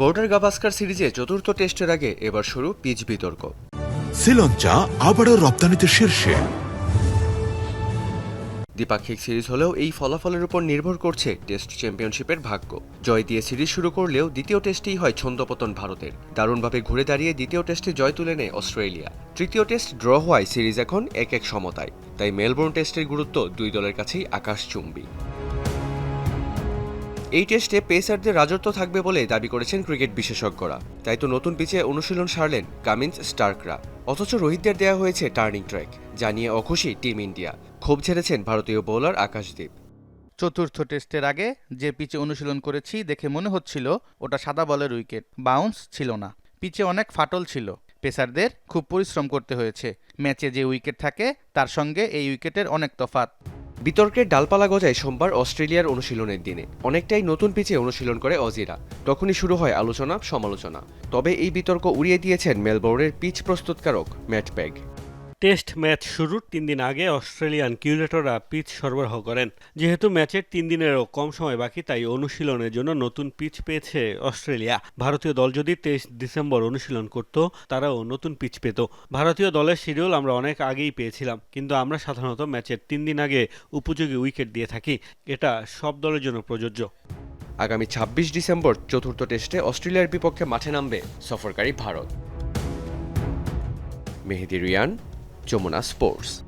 Border Gavaskar সিরিজে চতুর্থ টেস্টের আগে এবার শুরু পিচ বিতর্ক। শ্রীলঙ্কা আবারও রপ্তানিতে শীর্ষে। দ্বিপাক্ষিক সিরিজ হলেও এই ফলাফলের উপর নির্ভর করছে টেস্ট চ্যাম্পিয়নশিপের ভাগ্য। জয় দিয়ে সিরিজ শুরু করলেও দ্বিতীয় টেস্টেই হয় ছন্দপতন ভারতের। দারুণভাবে ঘুরে দাঁড়িয়ে দ্বিতীয় টেস্টে জয় তুলে নেয় অস্ট্রেলিয়া। তৃতীয় টেস্ট ড্র হওয়ায় সিরিজ এখন এক এক সমতায়। তাই মেলবোর্ন টেস্টের গুরুত্ব দুই দলের কাছেই আকাশচুম্বী এই টেস্টে পেসারদের রাজত্ব থাকবে বলে দাবি করেছেন ক্রিকেট বিশেষজ্ঞরা। তাই তো নতুন পিচে অনুশীলন সারলেন কামিন্স স্টার্করা। অথচ রোহিতদের দেওয়া হয়েছে টার্নিং ট্র্যাক, যা নিয়ে অখুশি টিম ইন্ডিয়া। ক্ষোভ ঝেড়েছেন ভারতীয় বোলার আকাশদীপ। চতুর্থ টেস্টের আগে যে পিচে অনুশীলন করেছি দেখে মনে হচ্ছিল ওটা সাদা বলের উইকেট, বাউন্স ছিল না। পিচে অনেক ফাটল ছিল। পেসারদের খুব পরিশ্রম করতে হয়েছে। ম্যাচে যে উইকেট থাকে, তার সঙ্গে এই উইকেটের অনেক তফাৎ। বিতর্কের ডালপালা গজায় সোমবার অস্ট্রেলিয়ার অনুশীলনের দিনে। অনেকটাই নতুন পিচে অনুশীলন করে অজিরা। তখনই শুরু হয় আলোচনা সমালোচনা তবে এই বিতর্ক উড়িয়ে দিয়েছেন মেলবোর্নের পিচ প্রস্তুতকারক ম্যাট প্যাগ টেস্ট ম্যাচ শুরুর তিন দিন আগে অস্ট্রেলিয়ান কিউরেটররা পিচ সরবরাহ করেন। যেহেতু ম্যাচের তিন দিনেরও কম সময় বাকি, তাই অনুশীলনের জন্য নতুন পিচ পেয়েছে অস্ট্রেলিয়া। ভারতীয় দল যদি তেইশ ডিসেম্বর অনুশীলন করত, তারাও নতুন পিচ পেত। ভারতীয় দলের শিডিউল আমরা অনেক আগেই পেয়েছিলাম, কিন্তু আমরা সাধারণত ম্যাচের তিন দিন আগে উপযোগী উইকেট দিয়ে থাকি। এটা সব দলের জন্য প্রযোজ্য। আগামী ছাব্বিশ ডিসেম্বর চতুর্থ টেস্টে অস্ট্রেলিয়ার বিপক্ষে মাঠে নামবে সফরকারী ভারত। মেহেদি রিয়ান যমুনা স্পোর্টস